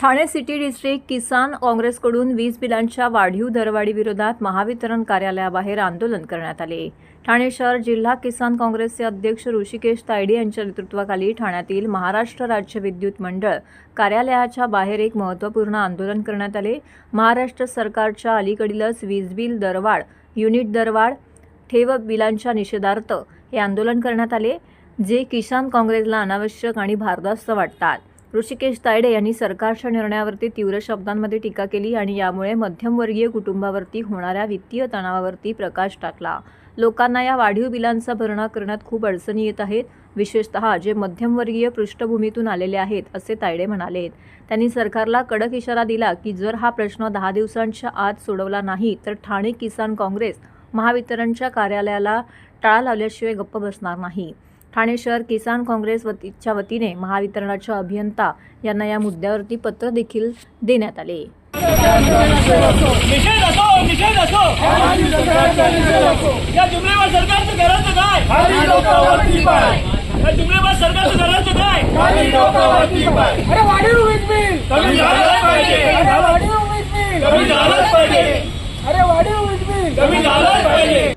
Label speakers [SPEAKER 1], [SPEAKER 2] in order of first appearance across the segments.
[SPEAKER 1] Thane city district किसान काँग्रेसकडून वीज बिलांच्या वाढीव दरवाढीविरोधात महावितरण कार्यालयाबाहेर आंदोलन करण्यात आले. ठाणे शहर जिल्हा किसान काँग्रेसचे अध्यक्ष ऋषिकेश तायडे यांच्या नेतृत्वाखाली ठाण्यातील महाराष्ट्र राज्य विद्युत मंडळ कार्यालयाच्या बाहेर एक महत्त्वपूर्ण आंदोलन करण्यात आले. महाराष्ट्र सरकारच्या अलीकडीलच वीज बिल दरवाढ युनिट दरवाढ ठेव बिलांच्या निषेधार्थ हे आंदोलन करण्यात आले जे किसान काँग्रेसला अनावश्यक आणि भारदास्त वाटतात. ऋषिकेश तायडे यांनी सरकारच्या निर्णयावरती तीव्र शब्दांमध्ये टीका केली आणि यामुळे मध्यमवर्गीय कुटुंबावरती होणाऱ्या वित्तीय तणावावरती प्रकाश टाकला. लोकांना या वाढीव बिलांचा भरणा करण्यात खूप अडचणी येत आहेत. विशेषतः जे मध्यमवर्गीय पृष्ठभूमीतून आलेले आहेत असे तायडे म्हणाले त्यांनी सरकारला कडक इशारा दिला की जर हा प्रश्न दहा दिवसांच्या आत सोडवला नाही तर ठाणे किसान काँग्रेस महावितरणच्या कार्यालयाला टाळा लावल्याशिवाय गप्प बसणार नाही. ठाणे शहर किसान काँग्रेस वतीच्या वतीने महावितरणाच्या अभियंता यांना या मुद्द्यावरती पत्र देखील देण्यात आले.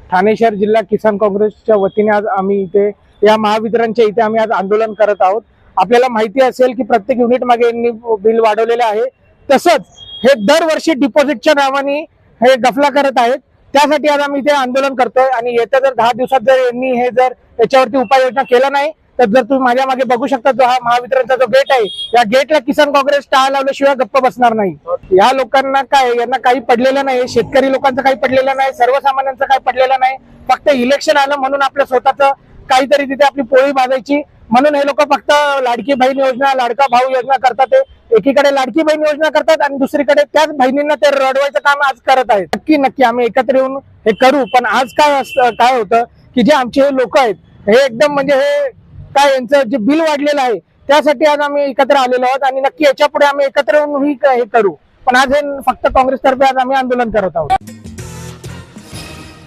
[SPEAKER 2] ठाणे शहर जिल्हा किसान काँग्रेसच्या वतीने आज आम्ही इथे या महावितरणच्या इथे आम्ही आज आंदोलन करत आहोत. आपल्याला माहिती असेल की प्रत्येक युनिट मागे यांनी बिल वाढवलेले आहे. तसंच हे दरवर्षी डिपॉझिटच्या नावाने हे गफला करत आहेत. त्यासाठी आज आम्ही इथे आंदोलन करतोय आणि येत्या जर दहा दिवसात जर यांनी हे जर याच्यावरती उपाययोजना केला नाही तर जर तुम्ही माझ्या मागे बघू शकता जो हा महावितरणचा जो गेट आहे या गेटला किसान काँग्रेस टाळ लावल्याशिवाय गप्प बसणार नाही. या लोकांना काय यांना काही पडलेलं नाही शेतकरी लोकांचं काही पडलेलं नाही सर्वसामान्यांचं काही पडलेलं नाही. फक्त इलेक्शन आलं म्हणून आपल्या स्वतःचं काहीतरी तिथे आपली पोळी भाजायची. म्हणून हे लोक फक्त लाडकी बहीण योजना लाडका भाऊ योजना करतात. ते एकीकडे लाडकी बहीण योजना करतात आणि दुसरीकडे त्याच बहिणींना ते रडवायचं काम आज करत आहेत. नक्की नक्की आम्ही एकत्र येऊन हे करू. पण आज काय काय होतं की जे आमचे हे लोक आहेत हे एकदम म्हणजे हे काय यांचं जे बिल वाढलेलं आहे त्यासाठी आज आम्ही एकत्र आलेलो आहोत आणि नक्की याच्यापुढे आम्ही एकत्र येऊन ही हे करू. पण आज हे फक्त काँग्रेसतर्फे आज आम्ही आंदोलन करत आहोत.